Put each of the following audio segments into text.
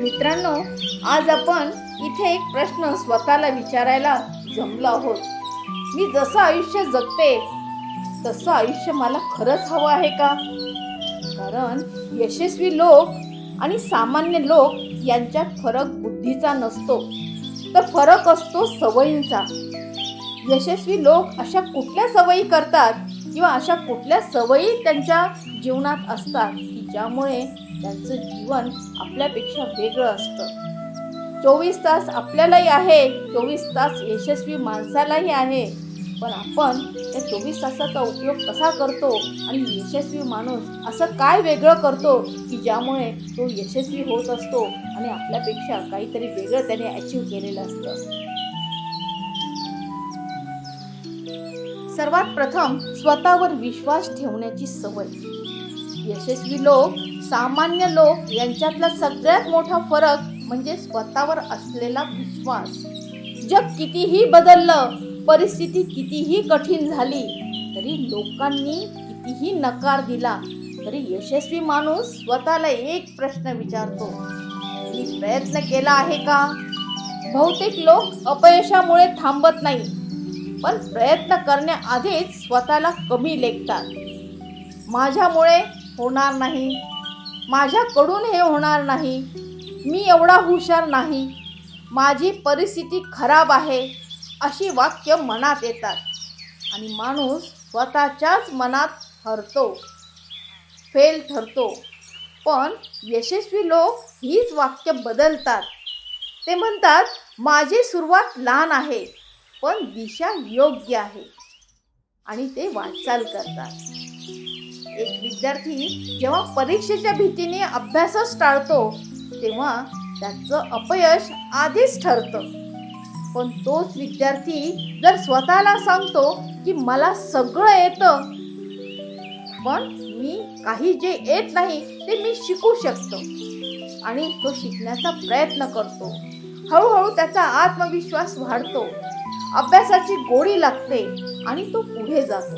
मित्रांनो आज आपण इथे एक प्रश्न स्वतःला विचारायला जमलो आहोत. मी जसं आयुष्य जगते तसं आयुष्य मला खरंच हवं आहे का? कारण यशस्वी लोक आणि सामान्य लोक यांच्यात फरक बुद्धीचा नसतो. तर फरक असतो सवयींचा. यशस्वी लोक अशा कुठल्या सवयी करतात किंवा अशा कुठल्या सवयी त्यांच्या जीवनात असतात की ज्यामुळे त्यांचं जीवन आपल्यापेक्षा वेगळं असतं. चोवीस तास आपल्यालाही आहे चोवीस तास यशस्वी माणसालाही आहे. पण आपण त्या चोवीस तासाचा उपयोग कसा करतो आणि यशस्वी माणूस असं काय वेगळं करतो की ज्यामुळे तो यशस्वी होत असतो आणि आपल्यापेक्षा काहीतरी वेगळं त्याने अचीव केलेलं असतं? सर्वात प्रथम स्वतःवर विश्वास ठेवण्याची सवय. यशस्वी लोक सामान्य लोक यांच्यातला सगळ्यात मोठा फरक म्हणजे स्वतःवर असलेला विश्वास. जग कितीही बदललं परिस्थिती कितीही कठीण झाली तरी लोकांनी कितीही नकार दिला तरी यशस्वी माणूस स्वतःला एक प्रश्न विचारतो मी प्रयत्न केला आहे का? बहुतेक लोक अपयशामुळे थांबत नाही पण प्रयत्न करण्याआधीच स्वतःला कमी लेखतात. माझ्यामुळे होणार नाही. माझ्याकडून हे होणार नाही. मी एवढा हुशार नाही. माझी परिस्थिती खराब आहे अशी वाक्य मनात येतात. आणि माणूस स्वतःच्याच मनात हरतो फेल ठरतो. पण यशस्वी लोक हीच वाक्य बदलतात. ते म्हणतात माझी सुरुवात लहान आहे पण दिशा योग्य आहे. आणि ते वाटचाल करतात. एक विद्यार्थी जेव्हा परीक्षेच्या भीतीने अभ्यासच टाळतो तेव्हा त्याचं अपयश आधीच ठरतं. पण तोच विद्यार्थी जर स्वतःला सांगतो की मला सगळं येतं पण मी काही जे येत नाही ते मी शिकू शकतो आणि तो शिकण्याचा प्रयत्न करतो. हळूहळू त्याचा आत्मविश्वास वाढतो. अभ्यासाची गोडी लागते आणि तो पुढे जातो.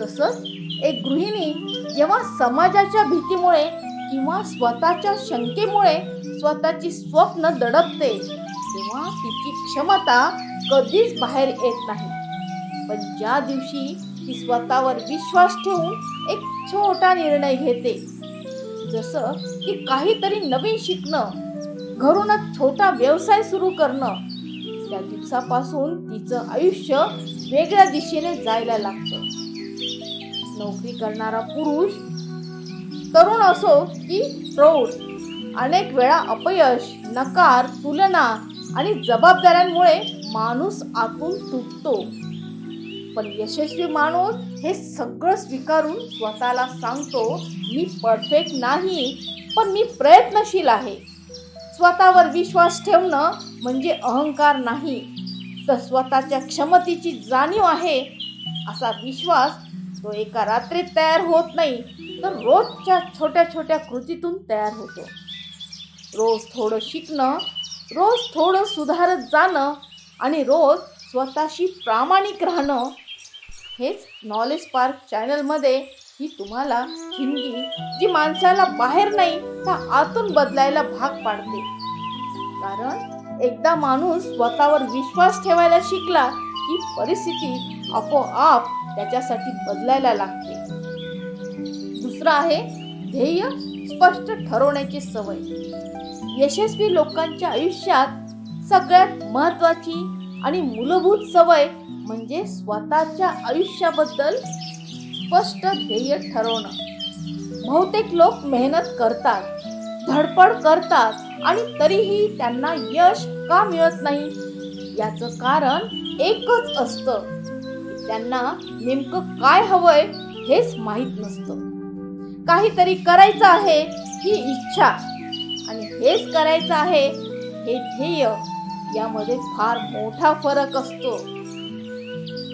तसंच एक गृहिणी जेव्हा समाजाच्या भीतीमुळे किंवा स्वतःच्या शंकेमुळे स्वतःची स्वप्न दडपते तेव्हा तिची क्षमता कधीच बाहेर येत नाही. पण ज्या दिवशी ती स्वतःवर विश्वास ठेवून एक छोटा निर्णय घेते जसं की काहीतरी नवीन शिकणं घरूनच छोटा व्यवसाय सुरू करणं त्या दिवसापासून तिचं आयुष्य वेगळ्या दिशेने जायला लागतं. नोकरी करणारा पुरुष तरुण असो की प्रौढ. अनेक वेळा अपयश नकार तुलना आणि जबाबदाऱ्यांमुळे माणूस आतून तुटतो. पण यशस्वी माणूस हे सगळं स्वीकारून स्वतःला सांगतो मी परफेक्ट नाही पण मी प्रयत्नशील आहे. स्वतःवर विश्वास ठेवणं म्हणजे अहंकार नाही. तर स्वतःच्या क्षमतेची जाणीव आहे. असा विश्वास तो एका रात्रीत तयार होत नाही तर रोजच्या छोट्या छोट्या कृतीतून तयार होतो. रोज थोडं शिकणं रोज थोडं सुधारत जाणं आणि रोज स्वतःशी प्रामाणिक राहणं हेच नॉलेज पार्क चॅनलमध्ये ही तुम्हाला हिंदी जी माणसाला बाहेर नाही तर आतून बदलायला भाग पाडते. कारण एकदा माणूस स्वतःवर विश्वास ठेवायला शिकला की परिस्थिती आपोआप त्याच्यासाठी बदलायला लागते. दुसरं आहे ध्येय स्पष्ट ठरवण्याची सवय. यशस्वी लोकांच्या आयुष्यात सगळ्यात महत्वाची आणि मूलभूत सवय म्हणजे स्वतःच्या आयुष्याबद्दल स्पष्ट ध्येय ठरवणं. बहुतेक लोक मेहनत करतात धडपड करतात आणि तरीही त्यांना यश का मिळत नाही? याचं कारण एकच असतं. त्यांना नेमकं काय हवंय हेच माहीत नसतं. काहीतरी करायचं आहे ही इच्छा आणि हेच करायचं आहे हे ध्येय यामध्ये फार मोठा फरक असतो.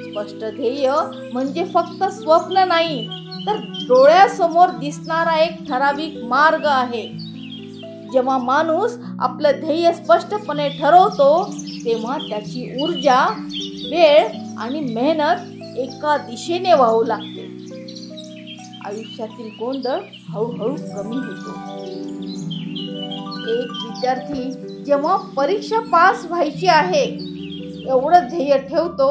स्पष्ट ध्येय म्हणजे फक्त स्वप्न नाही तर डोळ्यासमोर दिसणारा एक ठराविक मार्ग आहे. जेव्हा माणूस आपलं ध्येय स्पष्टपणे ठरवतो तेव्हा त्याची ऊर्जा वेळ आणि मेहनत एका दिशेने वाहू लागते. आयुष्यातील गोंधळ हळूहळू कमी होतो. एक विद्यार्थी जेव्हा परीक्षा पास व्हायची आहे एवढं ध्येय ठेवतो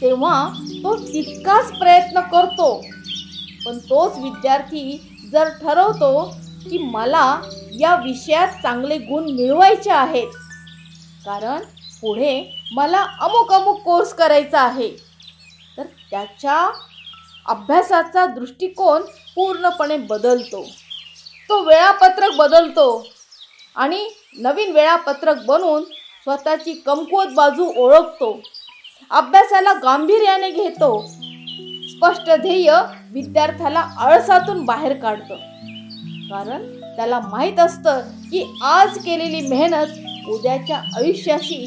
तेव्हा तो तितकाच प्रयत्न करतो. पण तोच विद्यार्थी जर ठरवतो की मला या विषयात चांगले गुण मिळवायचे आहेत कारण पुढे मला अमुक अमुक कोर्स करायचा आहे. तर त्याच्या अभ्यासाचा दृष्टिकोन पूर्णपणे बदलतो. तो वेळापत्रक बदलतो आणि नवीन वेळापत्रक बनवून स्वतःची कमकुवत बाजू ओळखतो. अभ्यासाला गांभीर्याने घेतो. स्पष्ट ध्येय विद्यार्थ्याला आळसातून बाहेर काढतं. कारण त्याला माहीत असतं की आज केलेली मेहनत उद्याच्या आयुष्याशी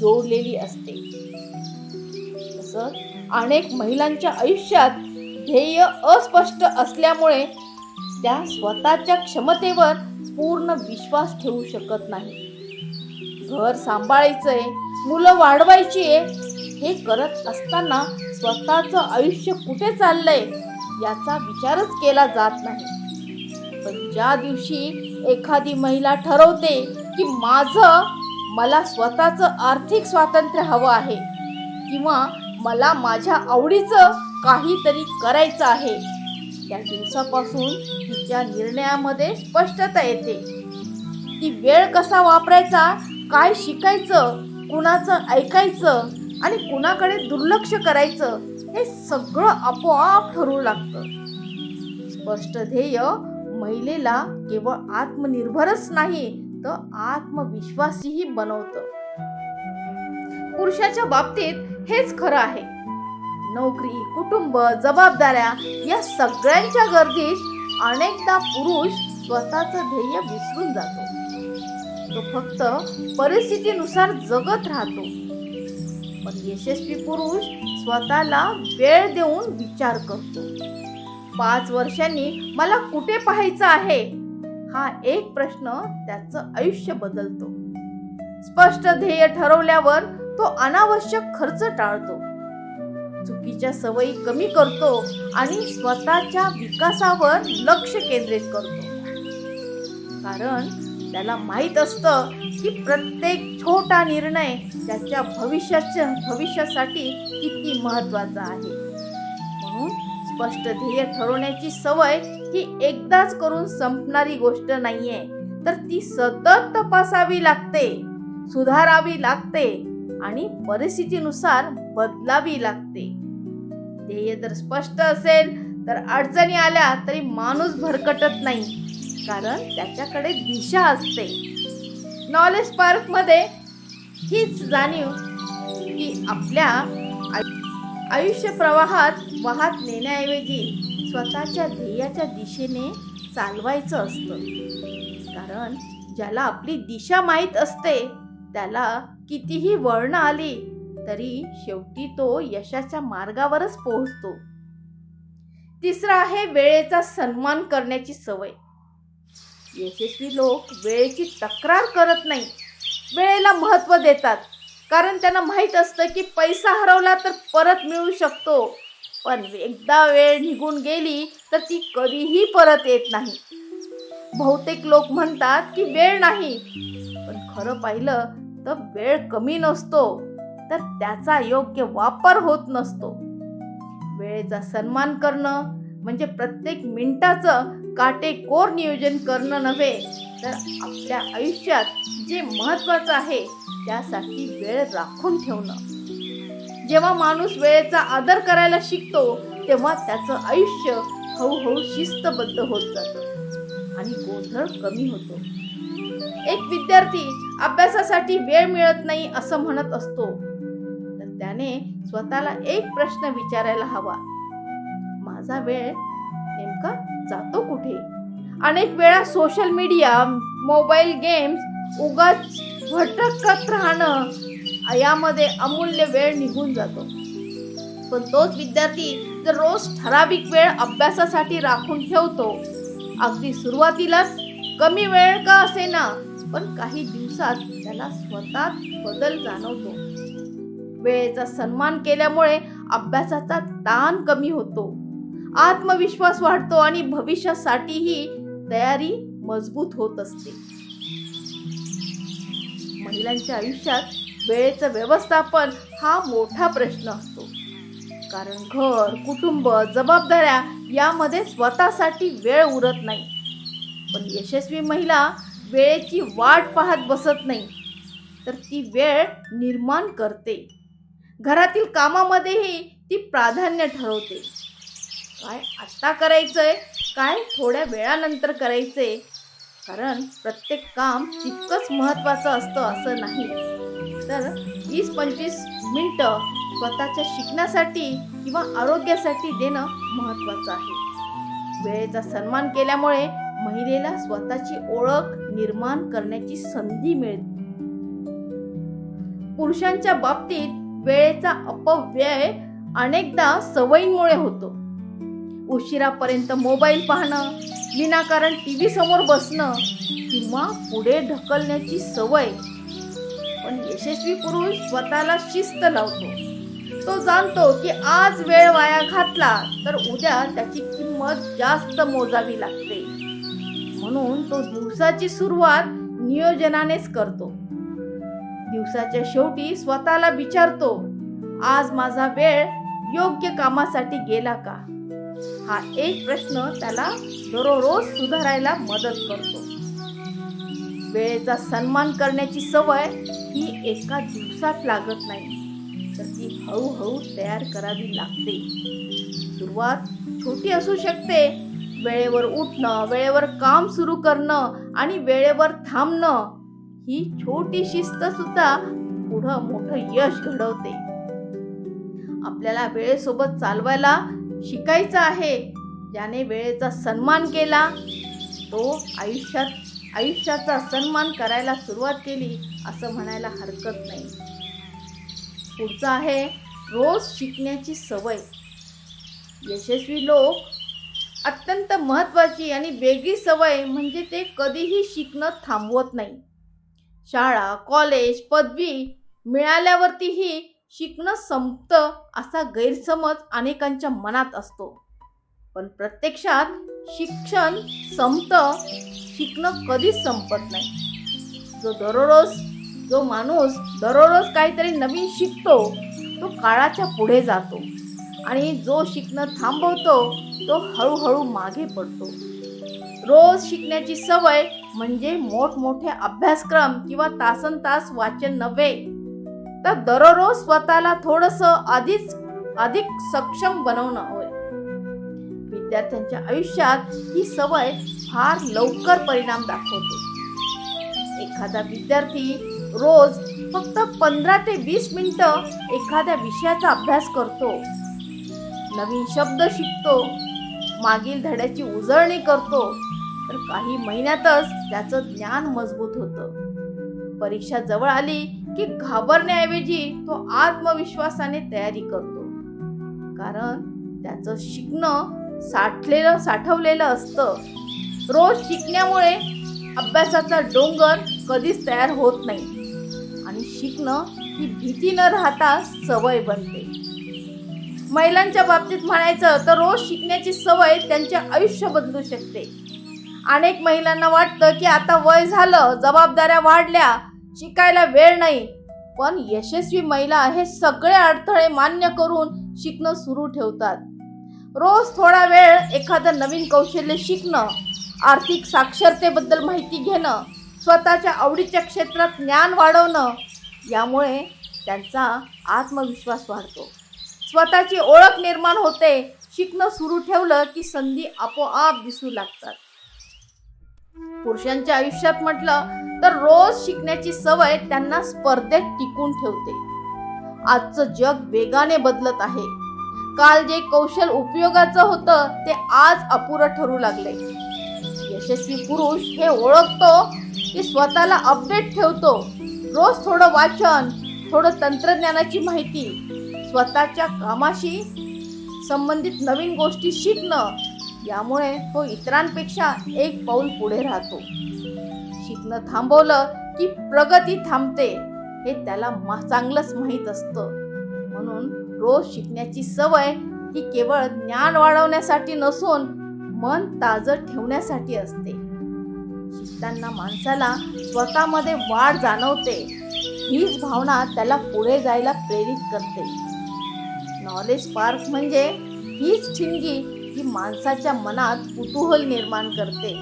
जोडलेली असते. तसंच अनेक महिलांच्या आयुष्यात ध्येय अस्पष्ट असल्यामुळे त्या स्वतःच्या क्षमतेवर पूर्ण विश्वास ठेवू शकत नाही. घर सांभाळायचंय मुलं वाढवायची हे करत असताना स्वतःचं आयुष्य कुठे चाललंय याचा विचारच केला जात नाही. पण ज्या दिवशी एखादी महिला ठरवते की माझं मला स्वतःचं आर्थिक स्वातंत्र्य हवं आहे. किंवा मला माझ्या आवडीचं काहीतरी करायचं आहे. त्या दिवसापासून तिच्या निर्णयामध्ये स्पष्टता येते. ती वेळ कसा वापरायचा काय शिकायचं कुणाचं ऐकायचं आणि कुणाकडे दुर्लक्ष करायचं हे सगळं आपोआप ठरू लागतं. स्पष्ट ध्येय महिलेला केवळ आत्मनिर्भरच नाही तर आत्मविश्वासीही बनवतं. पुरुषाच्या बाबतीत हेच खरं आहे. नोकरी कुटुंब जबाबदाऱ्या या सगळ्यांच्या गर्दीत अनेकदा पुरुष स्वतःचं ध्येय विसरून जातो. तो फक्त परिस्थितीनुसार जगत राहतो. पण यशस्वी पुरुष स्वतःला वेळ देऊन विचार करतो. पाच वर्षांनी मला कुठे पाहायचं आहे? हा एक प्रश्न त्याचं आयुष्य बदलतो. स्पष्ट ध्येय ठरवल्यावर तो अनावश्यक खर्च टाळतो. चुकीच्या सवयी कमी करतो आणि स्वतःच्या विकासावर लक्ष केंद्रित करतो. कारण त्याला माहीत असतं की प्रत्येक छोटा निर्णय त्याच्या भविष्याच्या भविष्यासाठी किती महत्त्वाचा आहे. म्हणून स्पष्ट ध्येय ठरवण्याची सवय ही एकदाच करून संपणारी गोष्ट नाहीये. तर ती सतत तपासावी लागते सुधारावी लागते आणि परिस्थितीनुसार बदलावी लागते. ध्येय जर स्पष्ट असेल तर अडचणी आल्या तरी माणूस भरकटत नाही कारण त्याच्याकडे दिशा असते. नॉलेज पार्कमध्ये हीच जाणीव की आपल्या आयुष्य प्रवाहात वाहत नेण्याऐवजी स्वतःच्या ध्येयाच्या दिशेने चालवायचं असतं. कारण ज्याला आपली दिशा माहीत असते त्याला कितीही वळणं आली तरी शेवटी तो यशाच्या मार्गावरच पोहोचतो. तिसरा आहे वेळेचा सन्मान करण्याची सवय. यशस्वी लोक वेळेची तक्रार करत नाही वेळेला महत्त्व देतात. कारण त्यांना माहीत असतं की पैसा हरवला तर परत मिळू शकतो. पण एकदा वेळ निघून गेली तर ती कधीही परत येत नाही. बहुतेक लोक म्हणतात की वेळ नाही पण खरं पाहिलं तर वेळ कमी नसतो तर त्याचा योग्य वापर होत नसतो. वेळेचा सन्मान करणं म्हणजे प्रत्येक मिनिटाचं काटेकोर नियोजन करणं नव्हे तर आपल्या आयुष्यात जे महत्त्वाचं आहे त्यासाठी वेळ राखून ठेवणं. जेव्हा माणूस वेळेचा आदर करायला शिकतो तेव्हा त्याचं आयुष्य हळूहळू शिस्तबद्ध होत जातं आणि गोंधळ कमी होतो. एक विद्यार्थी अभ्यासासाठी वेळ मिळत नाही असं म्हणत असतो तर त्याने स्वतःला एक प्रश्न विचारायला हवा. माझा वेळ नेमका जातो कुठे? अनेक वेळा सोशल मीडिया मोबाईल गेम्स उगाच भटकत राहणं यामध्ये अमूल्य वेळ निघून जातो. पण तोच विद्यार्थी जर रोज ठराविक वेळ अभ्यासासाठी राखून ठेवतो अगदी सुरुवातीलाच कमी वेळ का असेना पण काही दिवसात त्याला स्वतः बदल जाणवतो. वेळेचा सन्मान केल्यामुळे अभ्यासाचा ताण कमी होतो. आत्मविश्वास वाढतो आणि भविष्यासाठीही तयारी मजबूत होत असते. महिलांच्या आयुष्यात वेळेचं व्यवस्थापन हा मोठा प्रश्न असतो. कारण घर कुटुंब जबाबदाऱ्या यामध्ये स्वतःसाठी वेळ उरत नाही. पण यशस्वी महिला वेळेची वाट पाहत बसत नाही तर ती वेळ निर्माण करते. घरातील कामामध्येही ती प्राधान्य ठरवते. काय आत्ता करायचंय काय थोड्या वेळानंतर करायचंय कारण प्रत्येक काम तितकंच महत्त्वाचं असतं असं नाही. तर वीस पंचवीस मिनटं स्वतःच्या शिकण्यासाठी किंवा आरोग्यासाठी देणं महत्त्वाचं आहे. वेळेचा सन्मान केल्यामुळे महिलेला स्वतःची ओळख निर्माण करण्याची संधी मिळते. पुरुषांच्या बाबतीत वेळेचा अपव्यय अनेकदा सवयींमुळे होतो. उशिरापर्यंत मोबाईल पाहणं विनाकारण टी व्ही समोर बसणं किंवा पुढे ढकलण्याची सवय. पण यशस्वी पुरुष स्वतःला शिस्त लावतो. तो जाणतो की आज वेळ वाया घातला तर उद्या त्याची किंमत जास्त मोजावी लागते. म्हणून तो दिवसाची सुरुवात नियोजनानेच करतो. दिवसाच्या शेवटी स्वतःला विचारतो आज माझा वेळ योग्य कामासाठी गेला का? हा एक प्रश्न त्याला दररोज सुधारायला मदत करतो. वेळेचा सन्मान करण्याची सवय ही एका दिवसात लागत नाही तर ती हळूहळू तयार करावी लागते. सुरुवात छोटी असू शकते. वेळेवर उठणं वेळेवर काम सुरू करणं आणि वेळेवर थांबणं ही छोटी शिस्त सुद्धा पुढं मोठं यश घडवते. आपल्याला वेळेसोबत चालवायला शिकायचं आहे. ज्याने वेळेचा सन्मान केला तो आयुष्यात आयुष्याचा सन्मान करायला सुरुवात केली असं म्हणायला हरकत नाही. पुढचं आहे रोज शिकण्याची सवय. यशस्वी लोक अत्यंत महत्त्वाची आणि वेगळी सवय म्हणजे ते कधीही शिकणं थांबवत नाही. शाळा कॉलेज पदवी मिळाल्यावरतीही शिकणं संपतं असा गैरसमज अनेकांच्या मनात असतो. पण प्रत्यक्षात शिक्षण संपतं शिकणं कधीच संपत नाही. जो दररोज जो माणूस दररोज काहीतरी नवीन शिकतो तो काळाच्या पुढे जातो आणि जो शिकणं थांबवतो तो हळूहळू मागे पडतो. रोज शिकण्याची सवय म्हणजे मोठमोठे अभ्यासक्रम किंवा तासन तास वाचन नव्हे तर दररोज स्वतःला थोडंसं आधीच अधिक सक्षम बनवणं होय. विद्यार्थ्यांच्या आयुष्यात ही सवय फार लवकर परिणाम दाखवते. एखादा विद्यार्थी रोज फक्त पंधरा ते वीस मिनिटं एखाद्या विषयाचा अभ्यास करतो. नवीन शब्द शिकतो. मागील धड्याची उजळणी करतो. तर काही महिन्यातच त्याचं ज्ञान मजबूत होतं. परीक्षा जवळ आली की घाबरण्याऐवजी तो आत्मविश्वासाने तयारी करतो. कारण त्याचं शिकणं साठलेलं साठवलेलं असतं. रोज शिकण्यामुळे अभ्यासाचा डोंगर कधीच तयार होत नाही. आणि शिकणं ही भीती न राहता सवय बनते. महिलांच्या बाबतीत म्हणायचं तर रोज शिकण्याची सवय त्यांचे आयुष्य बदलू शकते. अनेक महिलांना वाटतं की आता वय झालं जबाबदाऱ्या वाढल्या शिकायला वेळ नाही. पण यशस्वी महिला हे सगळे अडथळे मान्य करून शिकणं सुरू ठेवतात. रोज थोडा वेळ एखादं नवीन कौशल्य शिकणं आर्थिक साक्षरतेबद्दल माहिती घेणं स्वतःच्या आवडीच्या क्षेत्रात ज्ञान वाढवणं यामुळे त्यांचा आत्मविश्वास वाढतो. स्वतःची ओळख निर्माण होते. शिकणं सुरू ठेवलं की संधी आपोआप दिसू लागतात. पुरुषांच्या आयुष्यात म्हटलं तर रोज शिकण्याची सवय त्यांना स्पर्धेत टिकून ठेवते. आजचं जग वेगाने बदलत आहे. काल जे कौशल उपयोगाचं होतं ते आज अपुरं ठरू लागले यशस्वी पुरुष हे ओळखतो की स्वतःला अपडेट ठेवतो. रोज थोडं वाचन थोडं तंत्रज्ञानाची माहिती स्वतःच्या कामाशी संबंधित नवीन गोष्टी शिकणं यामुळे तो इतरांपेक्षा एक पाऊल पुढे राहतो. शिकणं थांबवलं की प्रगती थांबते हे त्याला मा चांगलंच माहीत असतं. म्हणून रोज शिकण्याची सवय ही केवळ ज्ञान वाढवण्यासाठी नसून मन ताजं ठेवण्यासाठी असते. शिकताना माणसाला स्वतःमध्ये वाढ जाणवते. हीच भावना त्याला पुढे जायला प्रेरित करते. नॉलेज पार्क म्हणजे हीच ठिणगी ही माणसाच्या मनात कुतूहल निर्माण करते.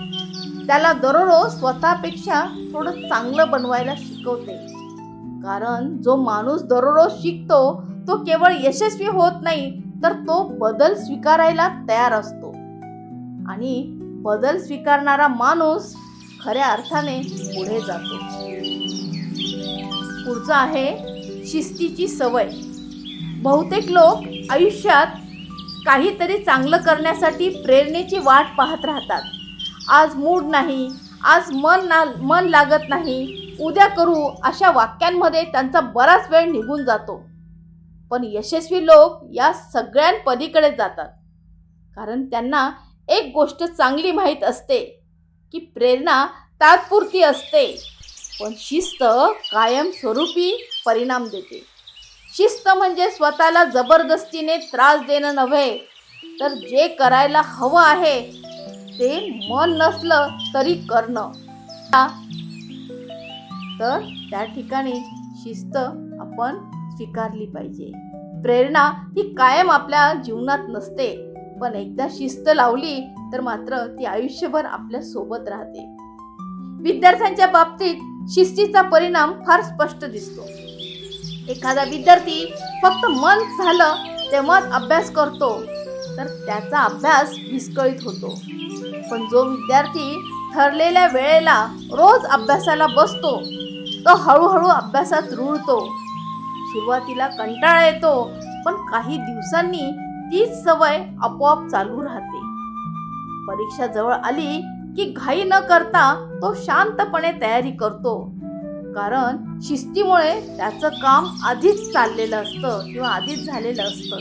त्याला दररोज स्वतःपेक्षा थोडं चांगलं बनवायला शिकवते. कारण जो माणूस दररोज शिकतो तो केवळ यशस्वी होत नाही तर तो बदल स्वीकारायला तयार असतो. आणि बदल स्वीकारणारा माणूस खऱ्या अर्थाने पुढे जातो. पुढचं आहे शिस्तीची सवय. बहुतेक लोक आयुष्यात काहीतरी चांगलं करण्यासाठी प्रेरणेची वाट पाहत राहतात. आज मूड नाही आज मन ना मन लागत नाही. उद्या करू अशा वाक्यांमध्ये त्यांचा बराच वेळ निघून जातो. पण यशस्वी लोक या सगळ्यांपलीकडे जातात. कारण त्यांना एक गोष्ट चांगली माहीत असते की प्रेरणा तात्पुरती असते. पण शिस्त कायमस्वरूपी परिणाम देते. शिस्त म्हणजे स्वतःला जबरदस्तीने त्रास देणं नव्हे. तर जे करायला हवं आहे ते मन नसलं तरी करणं. तर त्या ठिकाणी शिस्त आपण स्वीकारली पाहिजे. प्रेरणा ही कायम आपल्या जीवनात नसते. पण एकदा शिस्त लावली तर मात्र ती आयुष्यभर आपल्यासोबत राहते. विद्यार्थ्यांच्या बाबतीत शिस्तीचा परिणाम फार स्पष्ट दिसतो. एखादा विद्यार्थी फक्त मन झालं तेव्हाच अभ्यास करतो तर त्याचा अभ्यास विस्कळीत होतो. पण जो विद्यार्थी ठरलेल्या वेळेला रोज अभ्यासाला बसतो तो हळूहळू अभ्यासात रुळतो. सुरुवातीला कंटाळा येतो पण काही दिवसांनी तीच सवय आपोआप चालू राहते. परीक्षा जवळ आली की घाई न करता तो शांतपणे तयारी करतो. कारण शिस्तीमुळे त्याचं काम आधीच चाललेलं असतं किंवा आधीच झालेलं असतं.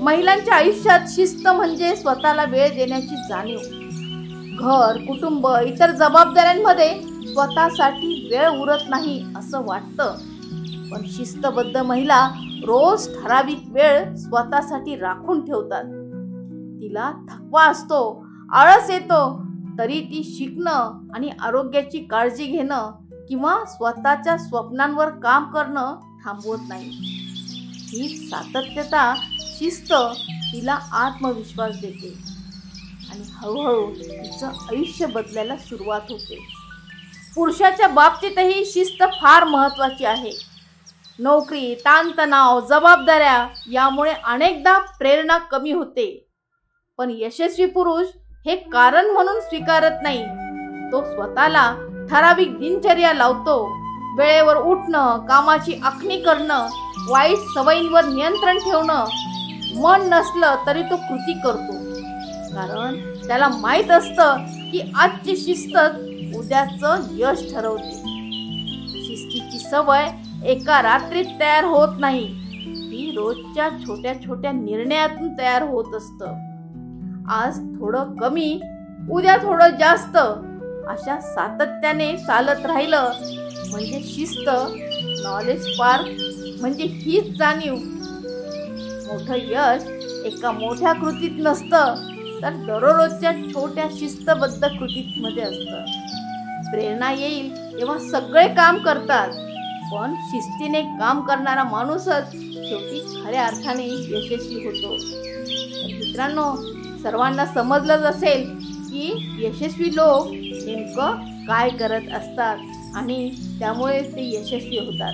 महिलांच्या आयुष्यात शिस्त म्हणजे स्वतःला वेळ देण्याची जाणीव. घर कुटुंब इतर जबाबदाऱ्यांमध्ये स्वतःसाठी वेळ उरत नाही असं वाटतं. पण शिस्तबद्ध महिला रोज ठराविक वेळ स्वतःसाठी राखून ठेवतात. तिला थकवा असतो आळस येतो तरी ती शिकणं आणि आरोग्याची काळजी घेणं किंवा स्वतःच्या स्वप्नांवर काम करणं थांबवत नाही. ही सातत्यता शिस्त तिला आत्मविश्वास देते. आणि हळूहळू तिचं आयुष्य बदलायला सुरुवात होते. पुरुषाच्या बाबतीतही शिस्त फार महत्त्वाची आहे. नोकरी ताणतणाव जबाबदाऱ्या यामुळे अनेकदा प्रेरणा कमी होते. पण यशस्वी पुरुष हे कारण म्हणून स्वीकारत नाही. तो स्वतःला ठराविक दिनचर्या लावतो. वेळेवर उठणं कामाची आखणी करणं वाईट सवयींवर नियंत्रण ठेवणं मन नसलं तरी तो कृती करतो. कारण त्याला माहीत असतं की आजची शिस्तच उद्याचं यश ठरवते. शिस्तीची सवय एका रात्रीत तयार होत नाही. ती रोजच्या छोट्या छोट्या निर्णयातून तयार होत असतं. आज थोडं कमी उद्या थोडं जास्त. अशा सातत्याने चालत राहिलं. म्हणजे शिस्त नॉलेज पार्क म्हणजे हीच जाणीव. मोठं यश एका मोठ्या कृतीत नसतं तर दररोजच्या छोट्या शिस्तबद्ध कृतीमध्ये असतं. प्रेरणा येईल तेव्हा सगळे काम करतात पण शिस्तीने काम करणारा माणूसच शेवटी खऱ्या अर्थाने यशस्वी होतो. मित्रांनो सर्वांना समजलंच असेल की यशस्वी लोक नेमकं काय करत असतात आणि त्यामुळे ते यशस्वी होतात.